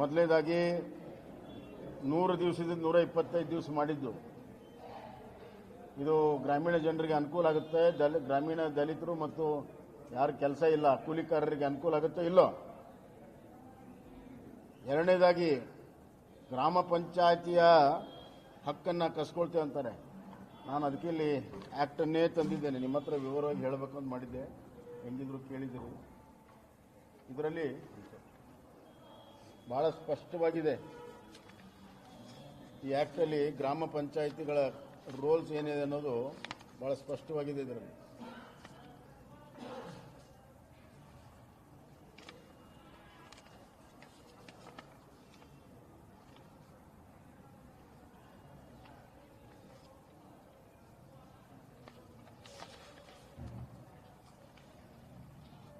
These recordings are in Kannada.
ಮೊದಲನೇದಾಗಿ ನೂರು ದಿವಸದಿಂದ ನೂರ ಇಪ್ಪತ್ತೈದು ದಿವಸ ಮಾಡಿದ್ದು. ಇದು ಗ್ರಾಮೀಣ ಜನರಿಗೆ ಅನುಕೂಲ ಆಗುತ್ತೆ. ದಲಿ, ಗ್ರಾಮೀಣ ದಲಿತರು ಮತ್ತು ಯಾರು ಕೆಲಸ ಇಲ್ಲ, ಕೂಲಿಕಾರರಿಗೆ ಅನುಕೂಲ ಆಗುತ್ತೋ ಇಲ್ಲೋ? ಎರಡನೇದಾಗಿ ಗ್ರಾಮ ಪಂಚಾಯತಿಯ ಹಕ್ಕನ್ನು ಕಸ್ಕೊಳ್ತೇವೆ ಅಂತಾರೆ. ನಾನು ಅದಕ್ಕೆ ಇಲ್ಲಿ ಆ್ಯಕ್ಟನ್ನೇ ತಂದಿದ್ದೇನೆ. ನಿಮ್ಮ ಹತ್ರ ವಿವರವಾಗಿ ಹೇಳಬೇಕು ಅಂತ ಮಾಡಿದ್ದೆ. ಹೆಂಗಿದ್ರು ಕೇಳಿದರು ಇದರಲ್ಲಿ ಬಹಳ ಸ್ಪಷ್ಟವಾಗಿದೆ. ಈ ಆ್ಯಕ್ಟಲ್ಲಿ ಗ್ರಾಮ ಪಂಚಾಯಿತಿಗಳ ರೋಲ್ಸ್ ಏನಿದೆ ಅನ್ನೋದು ಬಹಳ ಸ್ಪಷ್ಟವಾಗಿದೆ ಇದರಲ್ಲಿ.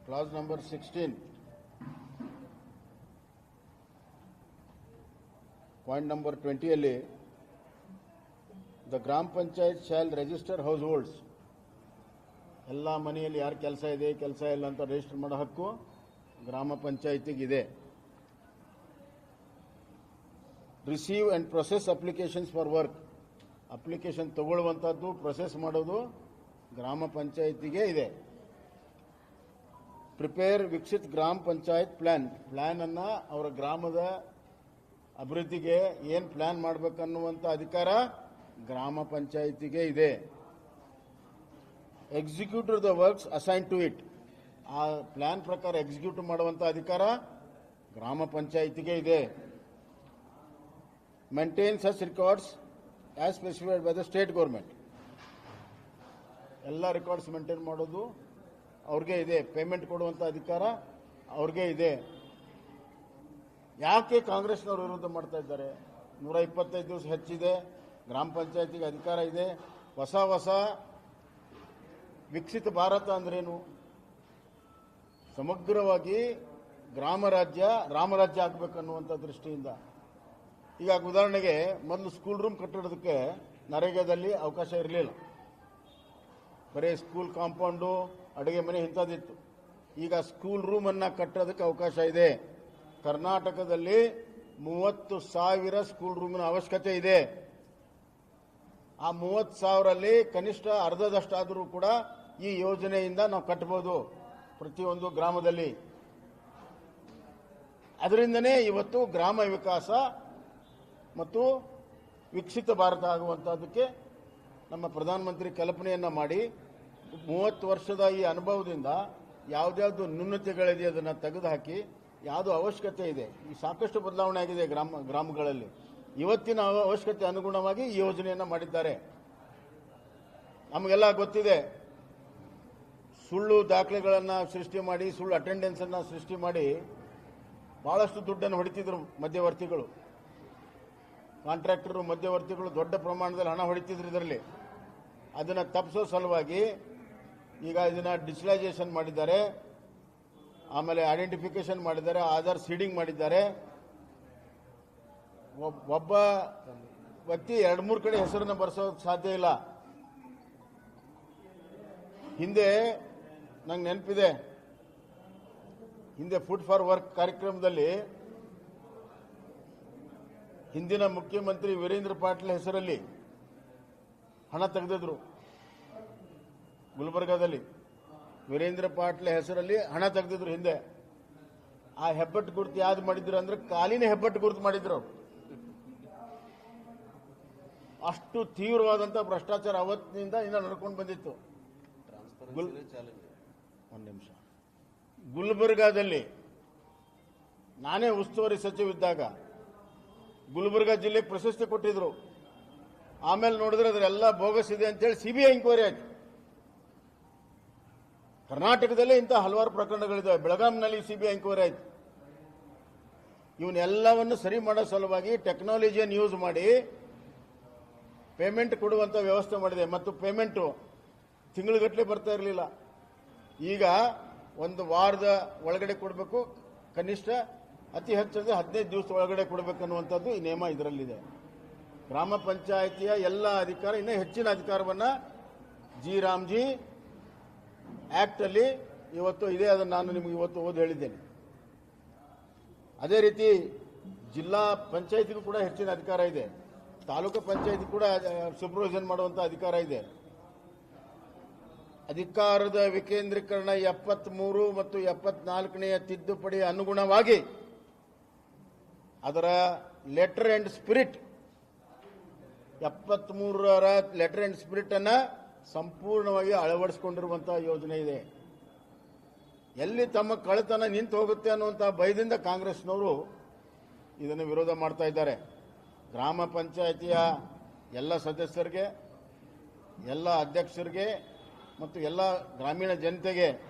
Class number sixteen point number ಟ್ವೆಂಟಿಯಲ್ಲಿ the grama panchayat shall register households ಎಲ್ಲ ಮನೆಯಲ್ಲಿ ಯಾರು ಕೆಲಸ ಇದೆ, ಕೆಲಸ ಇಲ್ಲ ಅಂತ ರಿಜಿಸ್ಟರ್ ಮಾಡೋ ಹಕ್ಕು ಗ್ರಾಮ ಪಂಚಾಯತಿಗಿದೆ. Receive and process applications for work application ತಗೊಳ್ಳುವಂಥದ್ದು process ಮಾಡೋದು ಗ್ರಾಮ ಪಂಚಾಯತಿಗೆ ಇದೆ. ಪ್ರಿಪೇರ್ ವಿಕಸಿತ್ ಗ್ರಾಮ ಪಂಚಾಯತ್ ಪ್ಲಾನ್ ಪ್ಲ್ಯಾನನ್ನು ಅವರ ಗ್ರಾಮದ ಅಭಿವೃದ್ಧಿಗೆ ಏನ್ ಪ್ಲಾನ್ ಮಾಡಬೇಕನ್ನುವಂಥ ಅಧಿಕಾರ ಗ್ರಾಮ ಪಂಚಾಯಿತಿಗೆ ಇದೆ. Executive the works assign to it ಆ ಪ್ಲಾನ್ ಪ್ರಕಾರ ಎಕ್ಸಿಕ್ಯೂಟ್ ಮಾಡುವಂತ ಅಧಿಕಾರ ಗ್ರಾಮ ಪಂಚಾಯಿತಿಗೆ ಇದೆ. Maintain such records as specified by the state government ಎಲ್ಲ ರೆಕಾರ್ಡ್ಸ್ ಮೇಂಟೈನ್ ಮಾಡೋದು ಅವ್ರಿಗೆ ಇದೆ. ಪೇಮೆಂಟ್ ಕೊಡುವಂತ ಅಧಿಕಾರ ಅವ್ರಿಗೆ ಇದೆ. ಯಾಕೆ ಕಾಂಗ್ರೆಸ್ನವರು ವಿರೋಧ ಮಾಡ್ತಾ ಇದ್ದಾರೆ? ನೂರ ಇಪ್ಪತ್ತೈದು ದಿವಸ ಹೆಚ್ಚಿದೆ, ಗ್ರಾಮ ಪಂಚಾಯತಿಗೆ ಅಧಿಕಾರ ಇದೆ. ಹೊಸ ಹೊಸ ವಿಕಸಿತ ಭಾರತ ಅಂದ್ರೇನು? ಸಮಗ್ರವಾಗಿ ಗ್ರಾಮ ರಾಜ್ಯ ರಾಮರಾಜ್ಯ ಆಗಬೇಕನ್ನುವಂಥ ದೃಷ್ಟಿಯಿಂದ. ಈಗ ಉದಾಹರಣೆಗೆ, ಮೊದಲು ಸ್ಕೂಲ್ ರೂಮ್ ಕಟ್ಟಿಡೋದಕ್ಕೆ ನರೇಗಾದಲ್ಲಿ ಅವಕಾಶ ಇರಲಿಲ್ಲ. ಬರೀ ಸ್ಕೂಲ್ ಕಾಂಪೌಂಡು ಅಡುಗೆ ಮನೆ ಇಂಥದ್ದಿತ್ತು. ಈಗ ಸ್ಕೂಲ್ ರೂಮನ್ನು ಕಟ್ಟೋದಕ್ಕೆ ಅವಕಾಶ ಇದೆ. ಕರ್ನಾಟಕದಲ್ಲಿ ಮೂವತ್ತು ಸಾವಿರ ಸ್ಕೂಲ್ ರೂಮಿನ ಅವಶ್ಯಕತೆ ಇದೆ. ಆ ಮೂವತ್ತು ಸಾವಿರಲ್ಲಿ ಕನಿಷ್ಠ ಅರ್ಧದಷ್ಟಾದರೂ ಕೂಡ ಈ ಯೋಜನೆಯಿಂದ ನಾವು ಕಟ್ಟಬಹುದು ಪ್ರತಿಯೊಂದು ಗ್ರಾಮದಲ್ಲಿ. ಅದರಿಂದನೇ ಇವತ್ತು ಗ್ರಾಮ ವಿಕಾಸ ಮತ್ತು ವಿಕಸಿತ ಭಾರತ ಆಗುವಂತಹದಕ್ಕೆ ನಮ್ಮ ಪ್ರಧಾನಮಂತ್ರಿ ಕಲ್ಪನೆಯನ್ನ ಮಾಡಿ. ಮೂವತ್ತು ವರ್ಷದ ಈ ಅನುಭವದಿಂದ ಯಾವುದ್ಯಾವುದು ನ್ಯೂನತೆಗಳಿದೆ ಅದನ್ನು ತೆಗೆದುಹಾಕಿ ಯಾವುದು ಅವಶ್ಯಕತೆ ಇದೆ. ಈ ಸಾಕಷ್ಟು ಬದಲಾವಣೆ ಆಗಿದೆ ಗ್ರಾಮ, ಗ್ರಾಮಗಳಲ್ಲಿ. ಇವತ್ತಿನ ಅವಶ್ಯಕತೆ ಅನುಗುಣವಾಗಿ ಈ ಯೋಜನೆಯನ್ನು ಮಾಡಿದ್ದಾರೆ. ನಮಗೆಲ್ಲ ಗೊತ್ತಿದೆ. ಸುಳ್ಳು ದಾಖಲೆಗಳನ್ನು ಸೃಷ್ಟಿ ಮಾಡಿ, ಸುಳ್ಳು ಅಟೆಂಡೆನ್ಸ್ ಅನ್ನ ಸೃಷ್ಟಿ ಮಾಡಿ ಬಹಳಷ್ಟು ದುಡ್ಡನ್ನು ಹೊಡಿತಿದ್ರು ಮಧ್ಯವರ್ತಿಗಳು. ಕಾಂಟ್ರಾಕ್ಟರು, ಮಧ್ಯವರ್ತಿಗಳು ದೊಡ್ಡ ಪ್ರಮಾಣದಲ್ಲಿ ಹಣ ಹೊಡಿತಿದ್ರು ಇದರಲ್ಲಿ. ಅದನ್ನು ತಪ್ಪಿಸೋ ಸಲುವಾಗಿ ಈಗ ಇದನ್ನ ಡಿಜಿಟಲೈಸೇಷನ್ ಮಾಡಿದ್ದಾರೆ. ಆಮೇಲೆ ಐಡೆಂಟಿಫಿಕೇಶನ್ ಮಾಡಿದ್ದಾರೆ, ಆಧಾರ್ ಸೀಡಿಂಗ್ ಮಾಡಿದ್ದಾರೆ. ಒಬ್- ಒಬ್ಬ ವ್ಯಕ್ತಿ ಎರಡು ಮೂರು ಕಡೆ ಹೆಸರನ್ನು ಬರ್ಸೋಕೆ ಸಾಧ್ಯ ಇಲ್ಲ. ಹಿಂದೆ ನಂಗೆ ನೆನಪಿದೆ. ಹಿಂದೆ ಫುಡ್ ಫಾರ್ ವರ್ಕ್ ಕಾರ್ಯಕ್ರಮದಲ್ಲಿ ಹಿಂದಿನ ಮುಖ್ಯಮಂತ್ರಿ ವೀರೇಂದ್ರ ಪಾಟೀಲ್ ಹೆಸರಲ್ಲಿ ಹಣ ತೆಗೆದಿದ್ರು ಗುಲ್ಬರ್ಗಾದಲ್ಲಿ. ವೀರೇಂದ್ರ ಪಾಟ್ಲೆ ಹೆಸರಲ್ಲಿ ಹಣ ತೆಗೆದಿದ್ರು ಹಿಂದೆ. ಆ ಹೆಬ್ಬಟ್ಟು ಗುರುತು ಯಾವ್ದು ಮಾಡಿದ್ರು ಅಂದ್ರೆ ಕಾಲಿನ ಹೆಬ್ಬಟ್ಟು ಗುರುತು ಮಾಡಿದ್ರು ಅಷ್ಟು ತೀವ್ರವಾದಂತಹ ಭ್ರಷ್ಟಾಚಾರ ಅವತ್ತಿನಿಂದ ಇನ್ನ ನಡ್ಕೊಂಡು ಬಂದಿತ್ತು. ಒಂದು ನಿಮಿಷ. ಗುಲ್ಬರ್ಗಾದಲ್ಲಿ ನಾನೇ ಉಸ್ತುವಾರಿ ಸಚಿವ ಇದ್ದಾಗ ಗುಲ್ಬರ್ಗಾ ಜಿಲ್ಲೆಗೆ ಪ್ರಶಸ್ತಿ ಕೊಟ್ಟಿದ್ರು. ಆಮೇಲೆ ನೋಡಿದ್ರೆ ಅದರೆಲ್ಲ ಬೋಗಸ್ ಇದೆ ಅಂತೇಳಿ ಸಿಬಿಐ ಎಂಕ್ವೈರಿ ಆಯ್ತು. ಕರ್ನಾಟಕದಲ್ಲೇ ಇಂಥ ಹಲವಾರು ಪ್ರಕರಣಗಳಿದ್ದಾವೆ. ಬೆಳಗಾಂನಲ್ಲಿ ಸಿಬಿಐ ಎಂಕ್ವೈರಿ ಆಯ್ತು. ಇವನ್ನೆಲ್ಲವನ್ನು ಸರಿ ಮಾಡೋ ಸಲುವಾಗಿ ಟೆಕ್ನಾಲಜಿಯನ್ನು ಯೂಸ್ ಮಾಡಿ ಪೇಮೆಂಟ್ ಕೊಡುವಂಥ ವ್ಯವಸ್ಥೆ ಮಾಡಿದೆ. ಮತ್ತು ಪೇಮೆಂಟು ತಿಂಗಳುಗಟ್ಟಲೆ ಬರ್ತಾ ಇರಲಿಲ್ಲ. ಈಗ ಒಂದು ವಾರದ ಒಳಗಡೆ ಕೊಡಬೇಕು, ಕನಿಷ್ಠ ಅತಿ ಹೆಚ್ಚಂದ್ರೆ ಹದಿನೈದು ದಿವಸ ಒಳಗಡೆ ಕೊಡಬೇಕನ್ನುವಂಥದ್ದು ಈ ನಿಯಮ ಇದರಲ್ಲಿದೆ. ಗ್ರಾಮ ಪಂಚಾಯಿತಿಯ ಎಲ್ಲ ಅಧಿಕಾರ, ಇನ್ನೂ ಹೆಚ್ಚಿನ ಅಧಿಕಾರವನ್ನು ಜಿ ರಾಮ್ಜಿ ಆಕ್ಟ್ ಅಲ್ಲಿ ಇವತ್ತು ಇದೆ, ಅದನ್ನು ನಾನು ನಿಮಗೆ ಇವತ್ತು ಓದಿ ಹೇಳಿದ್ದೇನೆ. ಅದೇ ರೀತಿ ಜಿಲ್ಲಾ ಪಂಚಾಯತಿಗೂ ಕೂಡ ಹೆಚ್ಚಿನ ಅಧಿಕಾರ ಇದೆ. ತಾಲೂಕು ಪಂಚಾಯತಿ ಕೂಡ ಸೂಪರ್ವಿಷನ್ ಮಾಡುವಂತ ಅಧಿಕಾರ ಇದೆ. ಅಧಿಕಾರದ ವಿಕೇಂದ್ರೀಕರಣ ಎಪ್ಪತ್ಮೂರು ಮತ್ತು ಎಪ್ಪತ್ನಾಲ್ಕನೆಯ ತಿದ್ದುಪಡಿ ಅನುಗುಣವಾಗಿ ಅದರ ಲೆಟರ್ ಆ್ಯಂಡ್ ಸ್ಪಿರಿಟ್ ಎಪ್ಪತ್ಮೂರರ ಲೆಟರ್ ಆ್ಯಂಡ್ ಸ್ಪಿರಿಟ್ ಅನ್ನ ಸಂಪೂರ್ಣವಾಗಿ ಅಳವಡಿಸಿಕೊಂಡಿರುವಂತಹ ಯೋಜನೆ ಇದೆ. ಎಲ್ಲಿ ತಮ್ಮ ಕಳೆತನ ನಿಂತು ಹೋಗುತ್ತೆ ಅನ್ನುವಂಥ ಭಯದಿಂದ ಕಾಂಗ್ರೆಸ್ನವರು ಇದನ್ನು ವಿರೋಧ ಮಾಡ್ತಾ ಇದ್ದಾರೆ. ಗ್ರಾಮ ಪಂಚಾಯಿತಿಯ ಎಲ್ಲ ಸದಸ್ಯರಿಗೆ, ಎಲ್ಲ ಅಧ್ಯಕ್ಷರಿಗೆ ಮತ್ತು ಎಲ್ಲ ಗ್ರಾಮೀಣ ಜನತೆಗೆ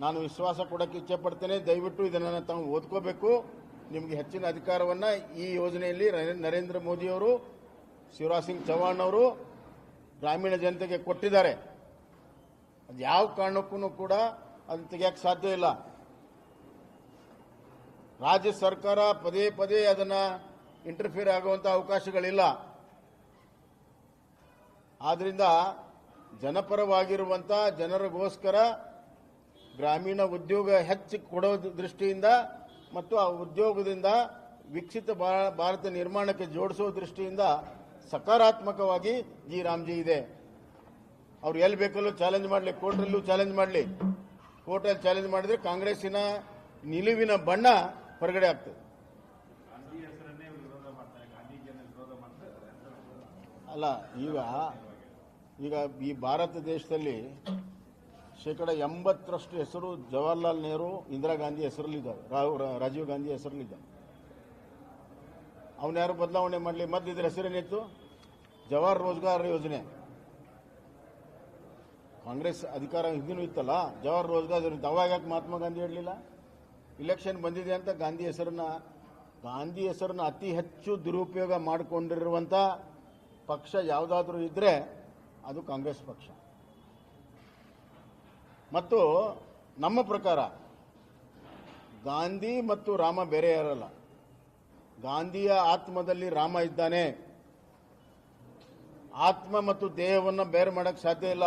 ನಾನು ವಿಶ್ವಾಸ ಕೊಡೋಕ್ಕೆ ಇಚ್ಛೆ ಪಡ್ತೇನೆ ದಯವಿಟ್ಟು ಇದನ್ನು ತಾವು ಓದ್ಕೋಬೇಕು. ನಿಮಗೆ ಹೆಚ್ಚಿನ ಅಧಿಕಾರವನ್ನು ಈ ಯೋಜನೆಯಲ್ಲಿ ನರೇ- ನರೇಂದ್ರ ಮೋದಿಯವರು, ಶಿವರಾಜ್ ಸಿಂಗ್ ಚೌಹಾಣ್ ಅವರು ಗ್ರಾಮೀಣ ಜನತೆಗೆ ಕೊಟ್ಟಿದ್ದಾರೆ. ಅದು ಯಾವ ಕಾರಣಕ್ಕೂ ಕೂಡ ಅದು ತೆಗೆಯಕ್ಕೆ ಸಾಧ್ಯ ಇಲ್ಲ. ರಾಜ್ಯ ಸರ್ಕಾರ ಪದೇ ಪದೇ ಅದನ್ನ ಇಂಟರ್ಫಿಯರ್ ಆಗುವಂಥ ಅವಕಾಶಗಳಿಲ್ಲ. ಆದ್ದರಿಂದ ಜನಪರವಾಗಿರುವಂಥ ಜನರಿಗೋಸ್ಕರ ಗ್ರಾಮೀಣ ಉದ್ಯೋಗ ಹೆಚ್ಚು ಕೊಡೋ ದೃಷ್ಟಿಯಿಂದ ಮತ್ತು ಆ ಉದ್ಯೋಗದಿಂದ ವಿಕಸಿತ ಭಾರತ ನಿರ್ಮಾಣಕ್ಕೆ ಜೋಡಿಸೋ ದೃಷ್ಟಿಯಿಂದ ಸಕಾರಾತ್ಮಕವಾಗಿ ಜಿ ರಾಮ್ಜಿ ಇದೆ. ಅವ್ರು ಎಲ್ಲಿ ಬೇಕಲ್ಲೂ ಚಾಲೆಂಜ್ ಮಾಡಲಿ ಕೋರ್ಟಲ್ಲೂ ಚಾಲೆಂಜ್ ಮಾಡಲಿ. ಕೋರ್ಟಲ್ಲಿ ಚಾಲೆಂಜ್ ಮಾಡಿದ್ರೆ ಕಾಂಗ್ರೆಸ್ಸಿನ ನಿಲುವಿನ ಬಣ್ಣ ಹೊರಗಡೆ ಆಗ್ತದೆ. ಅಲ್ಲ ಈಗ ಈಗ ಈ ಭಾರತ ದೇಶದಲ್ಲಿ ಶೇಕಡ ಎಂಬತ್ತರಷ್ಟು ಹೆಸರು ಜವಾಹರ್ಲಾಲ್ ನೆಹರು ಇಂದಿರಾ ಗಾಂಧಿ ಹೆಸರಲ್ಲಿದ್ದಾವೆ ರಾಹುಲ್ ರಾಜೀವ್ ಗಾಂಧಿ ಹೆಸರಲ್ಲಿದ್ದಾವೆ ಅವನ್ನ ಯಾರು ಬದಲಾವಣೆ ಮಾಡಲಿ? ಮತ್ತೆ ಇದ್ರ ಹೆಸರೇನಿತ್ತು ಜವಾಹರ್ ರೋಜ್ಗಾರ್ ಯೋಜನೆ. ಕಾಂಗ್ರೆಸ್ ಅಧಿಕಾರ ಹಿಂದಿನೂ ಇತ್ತಲ್ಲ? ಜವಾಹರ್ ರೋಜ್ಗಾರ್ ಯೋಜನೆ ಅವಾಗ ಯಾಕೆ ಮಹಾತ್ಮ ಗಾಂಧಿ ಹೇಳಲಿಲ್ಲ? ಇಲೆಕ್ಷನ್ ಬಂದಿದೆ ಅಂತ ಗಾಂಧಿ ಹೆಸರನ್ನ ಗಾಂಧಿ ಹೆಸರನ್ನ ಅತಿ ಹೆಚ್ಚು ದುರುಪಯೋಗ ಮಾಡಿಕೊಂಡಿರುವಂತ ಪಕ್ಷ ಯಾವುದಾದ್ರೂ ಇದ್ರೆ ಅದು ಕಾಂಗ್ರೆಸ್ ಪಕ್ಷ. ಮತ್ತು ನಮ್ಮ ಪ್ರಕಾರ ಗಾಂಧಿ ಮತ್ತು ರಾಮ ಬೇರೆ ಯಾರಲ್ಲ? ಗಾಂಧಿಯ ಆತ್ಮದಲ್ಲಿ ರಾಮ ಇದ್ದಾನೆ. ಆತ್ಮ ಮತ್ತು ದೇಹವನ್ನು ಬೇರೆ ಮಾಡಕ್ಕೆ ಸಾಧ್ಯ ಇಲ್ಲ.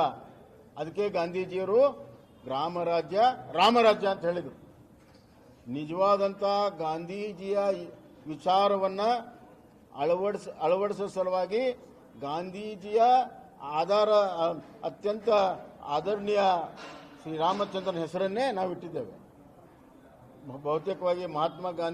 ಅದಕ್ಕೆ ಗಾಂಧೀಜಿಯವರು ಗ್ರಾಮ ರಾಜ್ಯ ರಾಮರಾಜ್ಯ ಅಂತ ಹೇಳಿದರು. ನಿಜವಾದಂತ ಗಾಂಧೀಜಿಯ ವಿಚಾರವನ್ನ ಅಳವಡಿಸ, ಅಳವಡಿಸೋ ಸಲುವಾಗಿ ಗಾಂಧೀಜಿಯ ಆಧಾರ ಅತ್ಯಂತ ಆದರಣೀಯ ಶ್ರೀರಾಮಚಂದ್ರನ ಹೆಸರನ್ನೇ ನಾವು ಇಟ್ಟಿದ್ದೇವೆ ಬಹುತೇಕವಾಗಿ ಮಹಾತ್ಮ ಗಾಂಧಿ